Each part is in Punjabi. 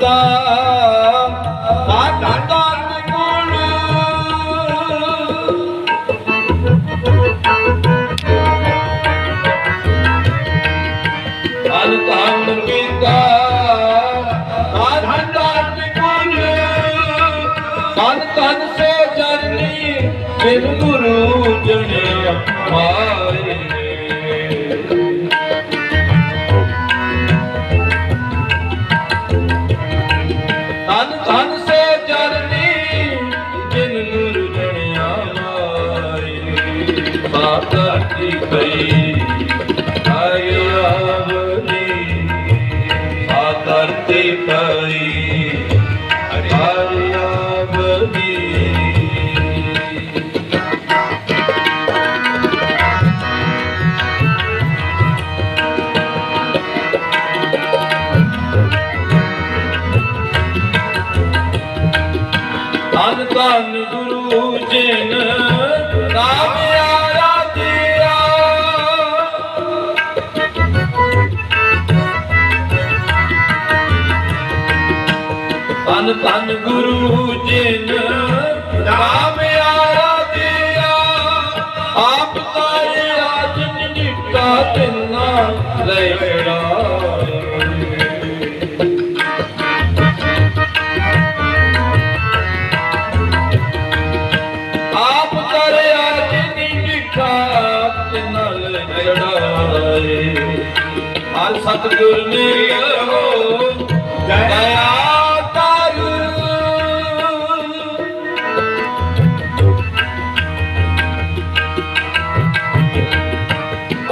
ਪੀਤਾ ਸਾਡਾ ਤਨ ਗੁਣ ਧਨ ਧਨ ਪੀਤਾ ਧਨ ਧਨ ਗੁਣ ਧਨ ਧਨ ਸੇ ਜਰਨੀ ਬਿਨ ਗੁਰੂ ਜਣਿਆ ਮਾਰੇ ਸਾਧਰਤੀ ਕਈ ਆਈ ਆਵਨੀ ਸਾਧਰਤੀ ਕਈ ਆਈ ਧੰਨ ਗੁਰੂ ਜਿਨ ਨਾਮ ਧੰਨ ਧੰਨ ਗੁਰੂ ਜਿਨ ਨਾਮ ਆਰਾਧਿਆ, ਆਪ ਤਾਰੇ ਆਜ ਨਿਟਾ ਤਿੰਨਾ ਲੈ ਆਪ ਕਰਿਆ ਜਿਨੀ ਲਿਖਾ ਤੇ ਨਾਲ ਹਰ ਸਤਿਗੁਰ ਨੇ ਹੋ ਦਇਆ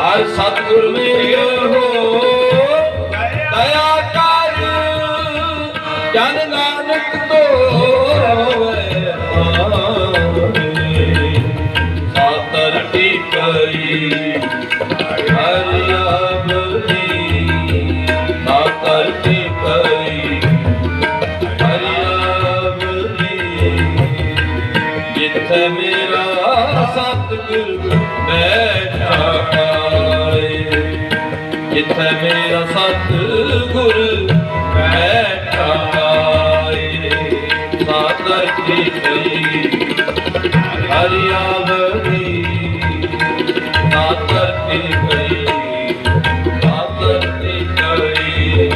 ਹਰ ਸਤਿਗੁਰ ਨੇ ਹੋ। ਦਇਆ ਕਰ। ਜਨ ਨਾਨਕ ਧੋਵੇ ਸਾਤਰ ਟਿਕਈ। ਹਰਿ ਆਵਨੀ ਸਾਤਰ ਟਿਕਈ। ਹਰਿ ਆਵਨੀ ਜਿੱਥੇ ਮੇਰਾ ਸਤਿਗੁਰ ਬੈਠਾ। ਜਿੱਥੇ ਮੇਰਾ ਸਤਿਗੁਰ ਬੈਠਾ ਆਏ ਸਾਦਰ ਕੀ ਗਈ ਹਰਿ ਸਾਦਰ ਕੀ ਗਈ ਸਾਦਰ ਕੀ ਗਈ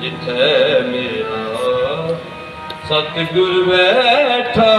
ਜਿੱਥੇ ਮੇਰਾ ਸਤਿਗੁਰ ਬੈਠਾ